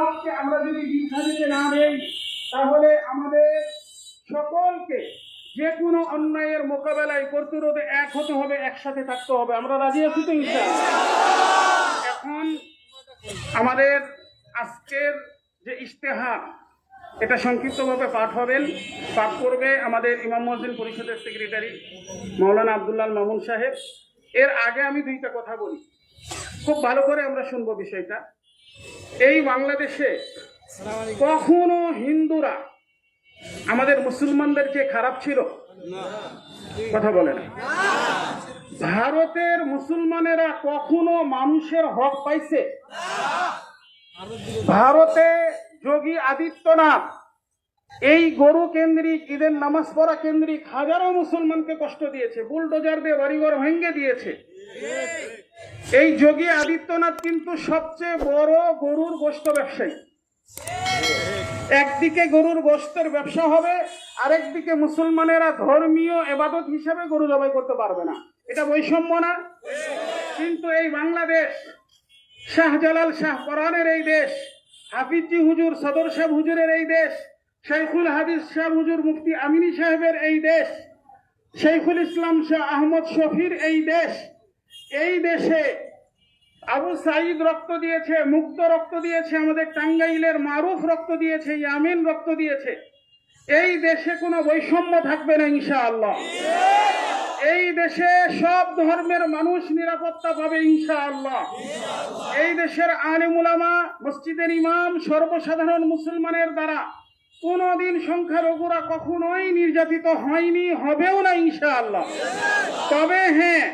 লোককে আমরা যদি দিতে না দেই, তাহলে আমাদের সকলকে যে কোনো অন্যায়ের মোকাবেলায় প্রতিরোধে এক হতে হবে, একসাথে থাকতে হবে। আমরা রাজি আছি তো এখন আমাদের আজকের যে ইশতেহার, এটা সংক্ষিপ্তভাবে পাঠ হবেন। পাঠ করবে আমাদের ইমাম মসজিদ পরিষদের সেক্রেটারি মৌলানা আবদুল্লাহ মামুন সাহেব। এর আগে আমি দুইটা কথা বলি। খুব ভালো করে আমরা শুনব বিষয়টা। এই বাংলাদেশে কখনো হিন্দুরা আমাদের মুসলমানদেরকে খারাপ ছিল? কথা বলে না। ভারতের মুসলমানেরা কখনো মানুষের হক পাইছে? ভারতে যোগী আদিত্যনাথ, এই গরু কেন্দ্রিক, ঈদের নামাজ পড়া কেন্দ্রিক হাজারো মুসলমানকে কষ্ট দিয়েছে, বুলডোজার দিয়ে বাড়িঘর ভেঙে দিয়েছে। এই যোগী আদিত্যনাথ কিন্তু সবচেয়ে বড় গরুর গোস্ত ব্যবসায়ী। একদিকে গরুর গোস্তের ব্যবসা হবে, আরেকদিকে মুসলমানেরা ধর্মীয় এবাদত হিসেবে গরু জবাই করতে পারবে না। এটা বৈষম্য না। কিন্তু এই বাংলাদেশ, শাহজালাল শাহ পরানের এই দেশ, হাফিজি হুজুর, সদর সাহেব হুজুরের এই দেশ শেখুল হাদিস শাহ হুজুর মুফতি আমিনী সাহেবের এই দেশ শেখুল ইসলাম শাহ আহমদ শফির এই দেশ এই দেশে আবু সাইদ রক্ত দিয়েছে, মুক্ত রক্ত দিয়েছে, আমাদের টাঙ্গাইলের মারুফ রক্ত দিয়েছে, ইয়ামিন রক্ত দিয়েছে। এই দেশে কোনো বৈষম্য থাকবে না, ইনশাআল্লাহ। এই দেশে সব ধর্মের মানুষ নিরাপত্তা পাবে, ইনশাআল্লাহ। এই দেশের আলিমুলামা মসজিদের ইমাম, সর্বসাধারণ মুসলমানের দ্বারা কোনোদিন সংখ্যালঘুরা কখনোই নির্যাতিত হয়নি, হবেও না, ইনশাআল্লাহ। তবে হ্যাঁ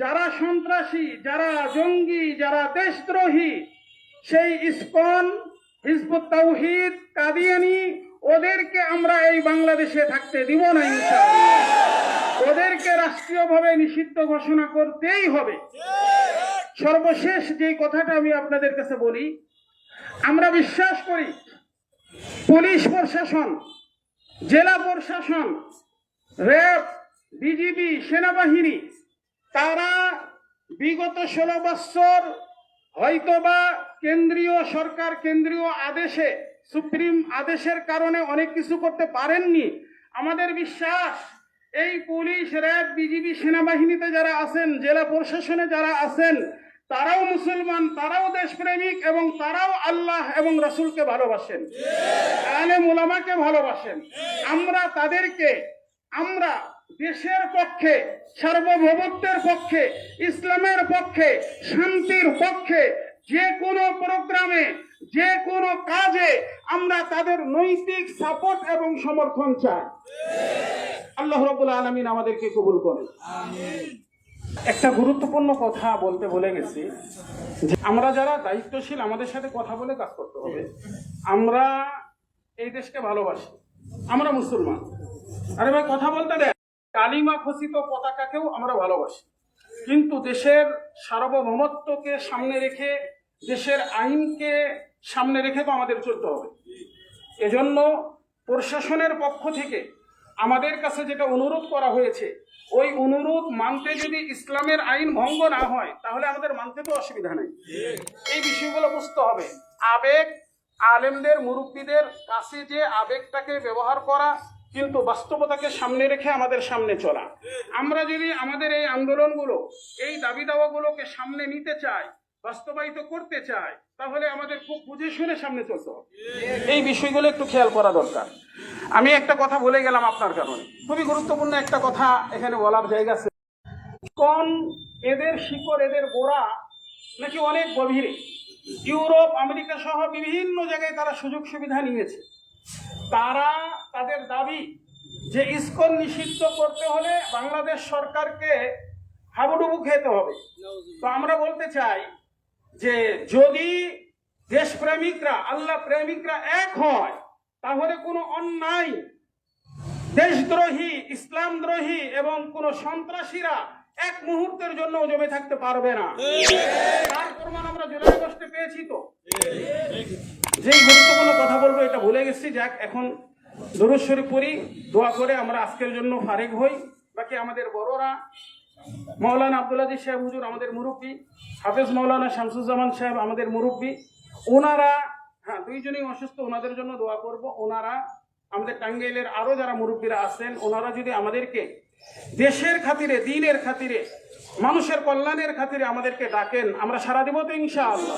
যারা সন্ত্রাসী, যারা জঙ্গি, যারা দেশদ্রোহী, সেই ইসকন, হিজবুত কাদিয়ানি, ওদেরকে আমরা এই বাংলাদেশে থাকতে দিব না ওদেরকে রাষ্ট্রীয়ভাবে নিষিদ্ধ ঘোষণা করতেই হবে। সর্বশেষ যে কথাটা আমি আপনাদের কাছে বলি, আমরা বিশ্বাস করি পুলিশ প্রশাসন, জেলা প্রশাসন, র্যাব বিজিবি সেনাবাহিনী তারা বিগত ষোলো বৎসর হয়তোবা কেন্দ্রীয় সরকার কেন্দ্রীয় আদেশে, সুপ্রিম আদেশের কারণে অনেক কিছু করতে পারেননি। আমাদের বিশ্বাস, এই পুলিশ, র্যাব, বিজিবি সেনাবাহিনীতে যারা আছেন, জেলা প্রশাসনে যারা আছেন, তারাও মুসলমান, তারাও দেশপ্রেমিক এবং তারাও আল্লাহ এবং রসুলকে ভালোবাসেন। আলে মুলামাকে ভালোবাসেন। আমরা তাদেরকে, আমরা দেশের পক্ষে, সার্বভৌমত্বের পক্ষে, ইসলামের পক্ষে, শান্তির পক্ষে যে কোনো প্রোগ্রামে, যে কোনো কাজে আমরা তাদের নৈতিক সাপোর্ট এবং সমর্থন চাই। আল্লাহ রবুল আলমিন আমাদেরকে কবুল করে একটা গুরুত্বপূর্ণ কথা বলতে বলে গেছি যে আমরা যারা দায়িত্বশীল, আমাদের সাথে কথা বলে কাজ করতে হবে। আমরা এই দেশকে ভালোবাসি। আমরা মুসলমান। আরে ভাই, কথা বলতে দেয় কালিমা খচিত পতাকাকেও আমরা ভালোবাসি। কিন্তু দেশের সার্বভৌমত্বকে সামনে রেখে, দেশের আইনকে সামনে রেখে তো আমাদের চলতে হবে। এজন্য প্রশাসনের পক্ষ থেকে আমাদের কাছে যেটা অনুরোধ করা হয়েছে, ওই অনুরোধ মানতে যদি ইসলামের আইন ভঙ্গ না হয়, তাহলে আমাদের মানতে তো অসুবিধা নেই। এই বিষয়গুলো বুঝতে হবে। আবেগ, আলেমদের, মুরব্বীদের কাছে যে আবেগটাকে ব্যবহার করা কিন্তু বাস্তবতাকে সামনে রেখে আমাদের সামনে চলা। আমরা যদি আমাদের এই আন্দোলনগুলো, এই দাবি দাওয়াগুলোকে সামনে নিতে চাই, বাস্তবায়িত করতে চাই, তাহলে আমাদের খুব বুঝে শুনে সামনে চলতে এই বিষয়গুলো একটু খেয়াল করা দরকার। আমি একটা কথা বলে গেলাম আপনার কারণে। খুবই গুরুত্বপূর্ণ একটা কথা এখানে বলার জায়গা আছে। কোন এদের শিকড়, এদের গোড়া নাকি অনেক গভীরে? ইউরোপ, আমেরিকা সহ বিভিন্ন জায়গায় তারা সুযোগ সুবিধা নিয়েছে। তারা তাদের দাবি যে ইস্কন নিষিদ্ধ করতে হলে বাংলাদেশ সরকারকে হাবুডুবু খেতে হবে। তো আমরা বলতে চাই যে যদি দেশপ্রেমিকরা, আল্লাহ প্রেমিকরা এক হয়, তাহলে কোনো অন্যায় দেশদ্রোহী, ইসলামদ্রোহী এবং কোন সন্ত্রাসীরা এক মুহূর্তের জন্য জমে থাকতে পারবে না। তার প্রমাণ আমরা জুলাই আগস্টে পেয়েছি তো। বলব গেছি যাক, এখন দরুদ শরীফ পড়ি, দোয়া করে আমরা আজকের জন্য ফারেক হই। বাকি আমাদের বড়রা মৌলানা আব্দুল আজিজ সাহেব হুজুর আমাদের মুরব্বী, হাফেজ মৌলানা শামসুজ্জামান সাহেব আমাদের মুরব্বী। ওনারা হ্যাঁ দুইজনই অসুস্থ, ওনাদের জন্য দোয়া করব। ওনারা আমাদের টাঙ্গাইলের আরও যারা মুরব্বীরা আছেন, ওনারা যদি আমাদেরকে দেশের খাতিরে, দিনের খাতিরে, মানুষের কল্যাণের খাতিরে আমাদেরকে ডাকেন, আমরা সারা দিব তো ইনশাআল্লাহ।